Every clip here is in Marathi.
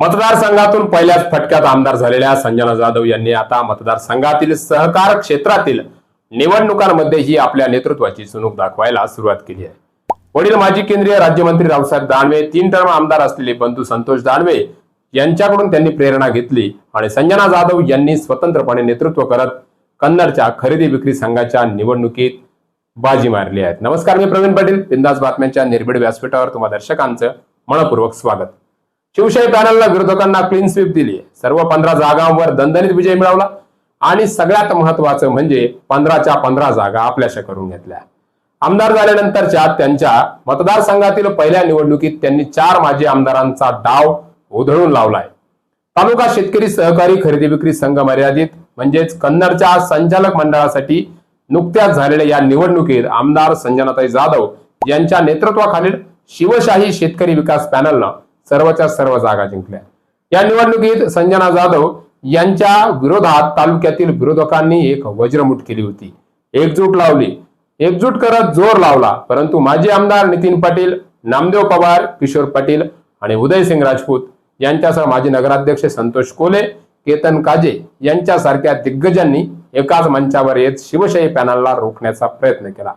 मतदारसंघातून पहिल्याच फटक्यात आमदार झालेल्या संजना जाधव यांनी आता मतदारसंघातील सहकार क्षेत्रातील निवडणुकांमध्येही आपल्या नेतृत्वाची चुणूक दाखवायला सुरुवात केली आहे. वडील माजी केंद्रीय राज्यमंत्री रावसाहेब दानवे तीन टर्म आमदार असलेले बंधू संतोष दानवे यांच्याकडून त्यांनी प्रेरणा घेतली आणि संजना जाधव यांनी स्वतंत्रपणे नेतृत्व करत कन्नडच्या खरेदी विक्री संघाच्या निवडणुकीत बाजी मारली आहेत. नमस्कार मी प्रवीण पाटील. बिंदास बातम्यांच्या निर्भीड व्यासपीठावर तुम्हा दर्शकांचं मनपूर्वक स्वागत. शिवशाही पॅनलला विरोधकांना क्लीन स्वीप दिली. सर्व पंधरा जागांवर दणदणीत विजय मिळवला. आणि सगळ्यात महत्वाचं म्हणजे पंधराच्या पंधरा जागा आपल्याशा करून घेतल्या. आमदार झाल्यानंतरच्या त्यांच्या मतदारसंघातील पहिल्या निवडणुकीत त्यांनी चार माजी आमदारांचा डाव उधळून लावलाय. तालुका शेतकरी सहकारी खरेदी विक्री संघ मर्यादित म्हणजेच कन्नडच्या संचालक मंडळासाठी नुकत्याच झालेल्या या निवडणुकीत आमदार संजनाताई जाधव यांच्या नेतृत्वाखालील शिवशाही शेतकरी विकास पॅनलनं सर्वच्या सर्व जागा जिंकल्या. या निवडणुकीत संजना जाधव यांच्या विरोधात तालुक्यातील विरोधकांनी एक वज्रमुठ केली होती. एकजूट लावली. एकजूट करत जोर लावला. परंतु माजी आमदार नितीन पाटील नामदेव पवार किशोर पाटील आणि उदयसिंग राजपूत यांच्यासह माजी नगराध्यक्ष संतोष कोले केतन काजे यांच्यासारख्या दिग्गजांनी एकाच मंचावर येत शिवशाही पॅनलला रोखण्याचा प्रयत्न केला.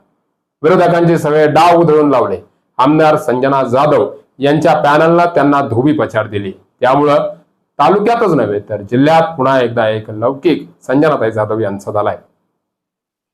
विरोधकांचे सगळे डाव उधळून लावले. आमदार संजना जाधव यांच्या पॅनलला त्यांना धोबी पछाड दिली. त्यामुळं तालुक्यातच नव्हे तर जिल्ह्यात पुन्हा एकदा एक लौकिक संजनाताई जाधव यांचा झालाय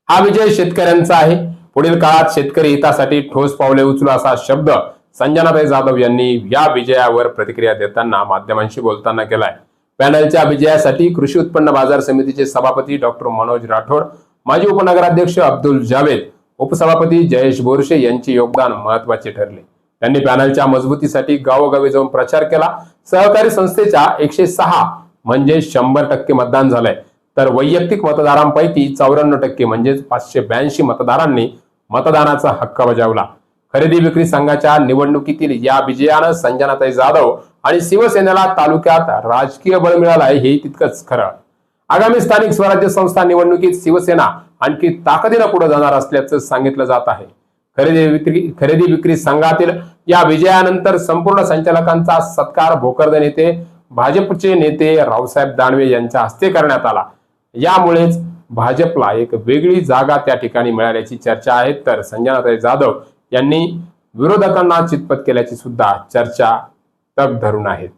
हा विजय शेतकऱ्यांचा आहे. पुढील काळात शेतकरी हितासाठी ठोस पावले उचलू असा शब्द संजनाताई जाधव यांनी या विजयावर प्रतिक्रिया देताना माध्यमांशी बोलताना केलाय. पॅनलच्या विजयासाठी कृषी उत्पन्न बाजार समितीचे सभापती डॉक्टर मनोज राठोड माजी उपनगराध्यक्ष अब्दुल जावेद उपसभापती जयेश बोरशे यांचे योगदान महत्त्वाचे ठरले. त्यांनी पॅनलच्या मजबूतीसाठी गावोगावी जाऊन प्रचार केला. सहकारी संस्थेच्या एकशे सहा म्हणजे शंभर टक्के मतदान झालंय. तर वैयक्तिक मतदारांपैकी चौऱ्याण्णव टक्के म्हणजेच पाचशे ब्याऐंशी मतदारांनी मतदानाचा हक्क बजावला. खरेदी विक्री संघाच्या निवडणुकीतील या विजयानं संजनाताई जाधव आणि शिवसेनेला तालुक्यात राजकीय बळ मिळालं हे तितकंच खरं. आगामी स्थानिक स्वराज्य संस्था निवडणुकीत शिवसेना आणखी ताकदीनं पुढे जाणार असल्याचं सांगितलं जात आहे. खरेदी विक्री खरेदी विक्री संघातील या विजयानंतर संपूर्ण संचालकांचा सत्कार भोकरदन येथे भाजपचे नेते रावसाहेब दानवे यांच्या हस्ते करण्यात आला. यामुळेच भाजपला एक वेगळी जागा त्या ठिकाणी मिळाल्याची चर्चा आहे. तर संजनाताई जाधव यांनी विरोधकांना चितपत केल्याची सुद्धा चर्चा तग धरून आहेत